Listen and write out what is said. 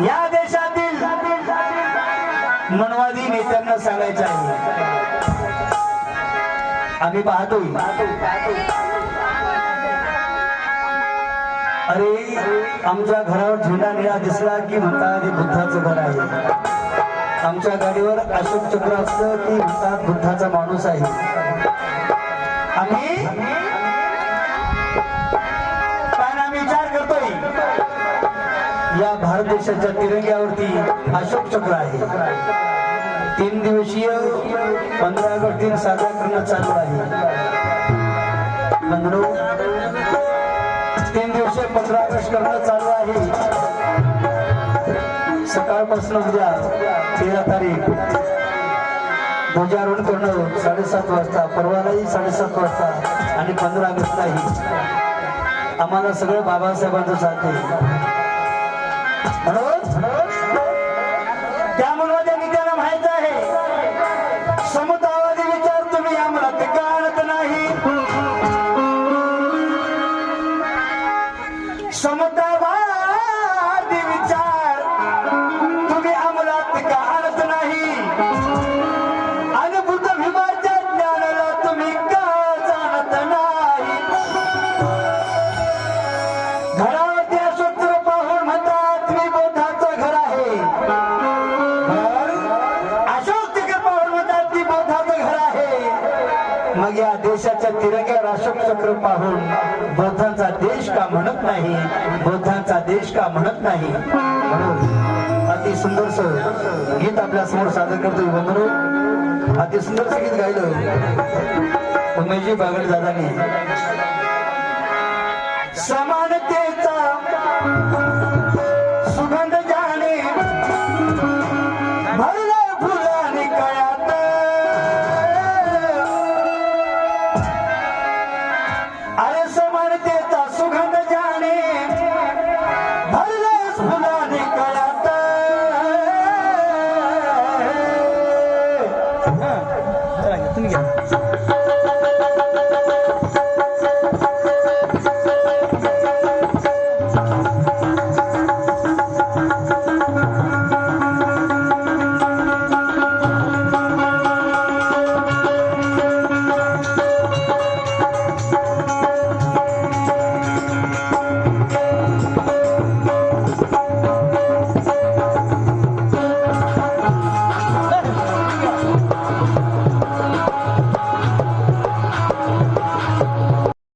या देशातील मनवादी नेत्यांना सांगायचं आहे. आम्ही पाहतो अरे आमच्या घरावर झेंडा निळा दिसला की म्हणतात हे बुद्धाचं घर आहे. आमच्या गाडीवर अशोक चक्र असत की म्हणतात बुद्धाचा माणूस आहे. आम्ही या भारत देशाच्या तिरंग्यावरती अशोक चक्र आहे. तीन दिवसीय पंधरा ऑगस्ट दिन साजरा करणं चालू आहे. बंधू तीन दिवसीय पंधरा ऑगस्ट करणं चालू आहे. सकाळपासून उद्या तेरा तारीख. ध्वजारोहण करणं साडेसात वाजता परवालाही साडेसात वाजता आणि पंधरा ऑगस्टलाही. आम्हाला सगळं बाबासाहेबांचं साथ आहे म्हणून मग या देशाच्या तिरंग्या अशोक चक्र पाहून बौद्धांचा देश का म्हणत नाही? बौद्धांचा देश का म्हणत नाही? अति सुंदरस गीत आपल्यासमोर सादर करतोय बंधू अति सुंदरस गीत गायलं. उमेशजी बागड दादानी. समानतेचा